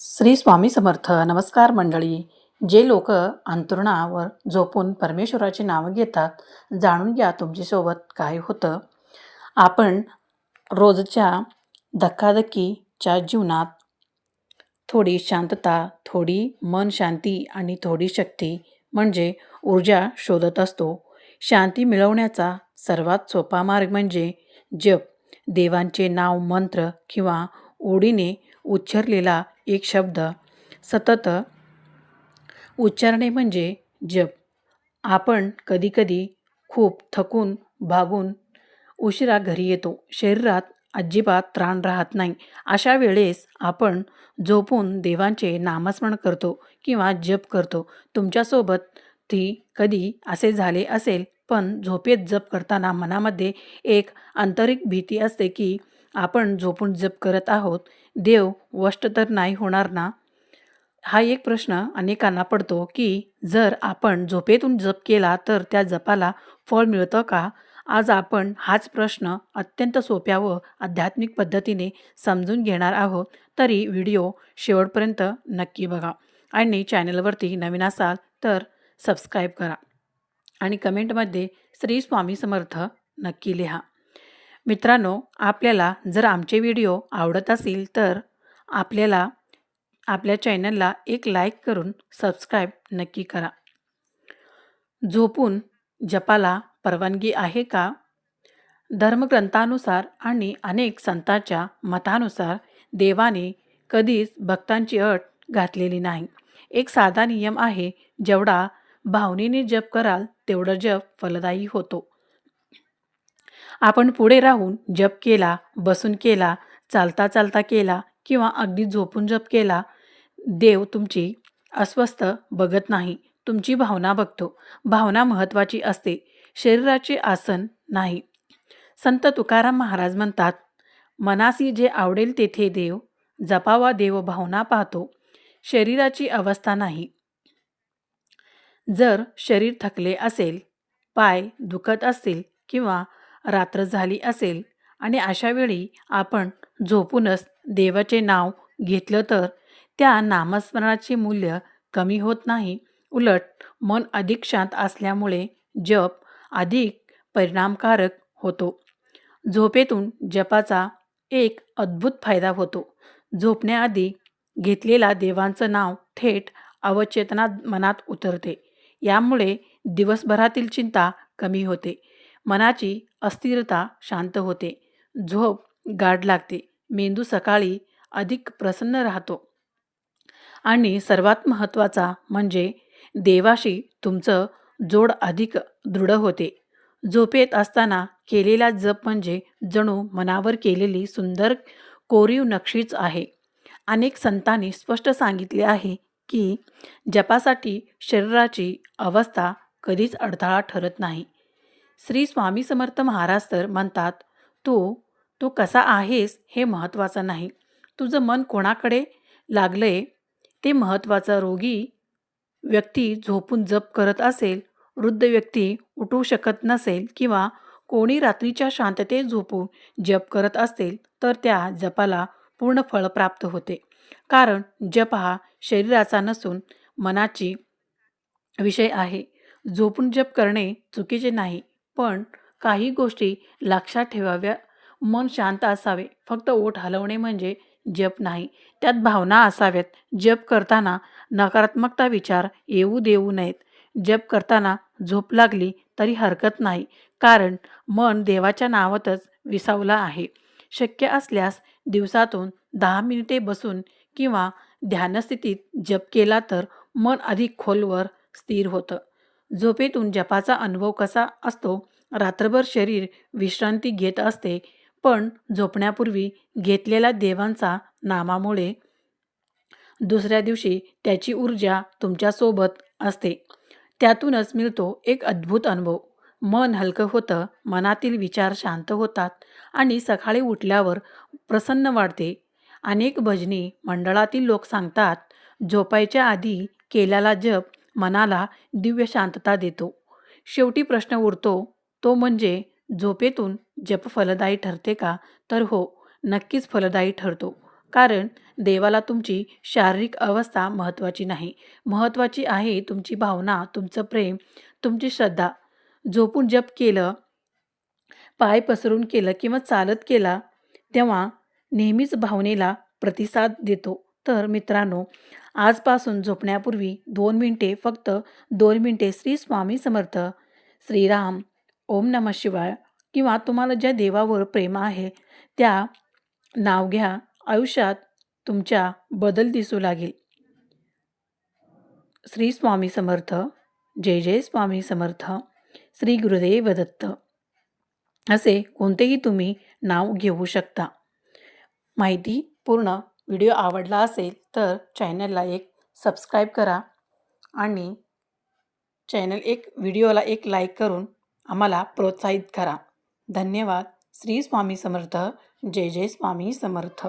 श्री स्वामी समर्थ नमस्कार मंडळी. जे लोक अंतरुणावर झोपून परमेश्वराची नावं घेतात जाणून घ्या तुमच्यासोबत काय होतं. आपण रोजच्या धक्काधक्कीच्या जीवनात थोडी शांतता थोडी मन शांती आणि थोडी शक्ती म्हणजे ऊर्जा शोधत असतो. शांती मिळवण्याचा सर्वात सोपा मार्ग म्हणजे जप. देवांचे नाव मंत्र किंवा ओढीने उच्चरलेला एक शब्द. सतत. उच्चारणे म्हणजे जप. आपण कधीकधी खूप थकून भागून उशिरा घरी येतो. शरीरात अजिबात त्राण राहत नाही. अशा वेळेस आपण झोपून देवांचे नामस्मरण करतो किंवा जप करतो. तुमच्यासोबत ती कधी असे झाले असेल पण झोपेत जप करताना मनामध्ये एक आंतरिक भीती असते की आपण झोपून जप करत आहोत देव वष्ट तर नाही होणार ना? हा एक प्रश्न अनेकांना पडतो की जर आपण झोपेतून जप केला तर त्या जपाला फळ मिळतं का? आज आपण हाच प्रश्न अत्यंत सोप्या व आध्यात्मिक पद्धतीने समजून घेणार आहोत तरी व्हिडिओ शेवटपर्यंत नक्की बघा. आणि चॅनलवरती नवीन असाल तर सबस्क्राईब करा. आणि कमेंटमध्ये श्री स्वामी समर्थ नक्की लिहा. मित्रांनो आपल्याला जर आमचे व्हिडिओ आवडत असतील तर आपल्याला आपल्या चॅनलला एक लाईक करून सबस्क्राईब नक्की करा. झोपून जपाला परवानगी आहे का? धर्मग्रंथानुसार आणि अनेक संतांच्या मतानुसार देवाने कधीच भक्तांची अट घातलेली नाही. एक साधा नियम आहे जेवढा भावनेने जप कराल तेवढं जप फलदायी होतो. आपण पुढे राहून जप केला बसून केला चालता चालता केला किंवा अगदी झोपून जप केला देव तुमची अस्वस्थ बघत नाही तुमची भावना बघतो. भावना महत्त्वाची असते. शरीराचे आसन नाही. संत तुकाराम महाराज म्हणतात मनासी जे आवडेल तेथे देव जपावा देव भावना पाहतो. शरीराची अवस्था नाही. जर शरीर थकले असेल पाय दुखत असतील किंवा रात्र झाली असेल आणि अशा वेळी आपण झोपूनच देवाचे नाव घेतलं तर त्या नामस्मरणाचे मूल्य कमी होत नाही. उलट मन अधिक शांत असल्यामुळे जप अधिक परिणामकारक होतो. झोपेतून जपाचा एक अद्भुत फायदा होतो. झोपण्याआधी घेतलेला देवांचं नाव थेट अवचेतनात मनात उतरते. यामुळे दिवसभरातील चिंता कमी होते. मनाची अस्थिरता शांत होते. झोप गाढ लागते. मेंदू सकाळी अधिक प्रसन्न राहतो. आणि सर्वात महत्त्वाचा म्हणजे देवाशी तुमचं जोड अधिक दृढ होते. झोपेत असताना केलेला जप म्हणजे जणू मनावर केलेली सुंदर कोरीव नक्षीच आहे. अनेक संतांनी स्पष्ट सांगितले आहे की जपासाठी शरीराची अवस्था कधीच अडथळा ठरत नाही. श्री स्वामी समर्थ महाराज तर म्हणतात तू तू कसा आहेस हे महत्त्वाचं नाही. तुझं मन कोणाकडे लागलंय ते महत्त्वाचं रोगी व्यक्ती झोपून जप करत असेल वृद्ध व्यक्ती उठू शकत नसेल किंवा कोणी रात्रीच्या शांततेत झोपून जप करत असेल तर त्या जपाला पूर्ण फळ प्राप्त होते. कारण जप हा शरीराचा नसून मनाची विषय आहे. झोपून जप करणे चुकीचे नाही. पण काही गोष्टी लक्षात ठेवाव्या. मन शांत असावे. फक्त ओठ हलवणे म्हणजे जप नाही. त्यात भावना असाव्यात. जप करताना नकारात्मकता विचार येऊ देऊ नयेत. जप करताना झोप लागली तरी हरकत नाही. कारण मन देवाच्या नावातच विसावला आहे. शक्य असल्यास दिवसातून दहा मिनिटे बसून किंवा ध्यानस्थितीत जप केला तर मन अधिक खोलवर स्थिर होतं. झोपेतून जपाचा अनुभव कसा असतो रात्रभर शरीर विश्रांती घेत असते पण झोपण्यापूर्वी घेतलेल्या देवांचा नामामुळे दुसऱ्या दिवशी त्याची ऊर्जा तुमच्यासोबत असते. त्यातूनच मिळतो एक अद्भुत अनुभव. मन हलकं होतं मनातील विचार शांत होतात आणि सकाळी उठल्यावर प्रसन्न वाढते. अनेक भजनी मंडळातील लोक सांगतात झोपायच्या आधी केलेला जप मनाला दिव्य शांतता देतो. शेवटी प्रश्न उरतो तो म्हणजे झोपेतून जप फलदायी ठरते का? तर हो नक्कीच फलदायी ठरतो. कारण देवाला तुमची शारीरिक अवस्था महत्त्वाची नाही. महत्त्वाची आहे तुमची भावना तुमचं प्रेम तुमची श्रद्धा. झोपून जप केलं पाय पसरून केलं किंवा चालत केला तेव्हा नेहमीच भावनेला प्रतिसाद देतो. तर मित्रांनो आजपासून झोपण्यापूर्वी दोन मिनटे फक्त दोन मिनटे श्री स्वामी समर्थ. श्रीराम ओम नम शिवाय. किंवा तुम्हाला ज्या देवावर प्रेम आहे त्या नाव घ्या. आयुष्यात तुमच्या बदल दिसू लागेल. श्री स्वामी समर्थ. जय जय स्वामी समर्थ. श्री गुरुदेव दत्त. असे कोणतेही तुम्ही नाव घेऊ शकता. माहिती पूर्ण व्हिडिओ आवडला असेल तर चॅनलला एक सबस्क्राईब करा आणि चॅनल एक व्हिडिओला एक लाईक करून आम्हाला प्रोत्साहित करा. धन्यवाद. श्री स्वामी समर्थ. जय जय स्वामी समर्थ.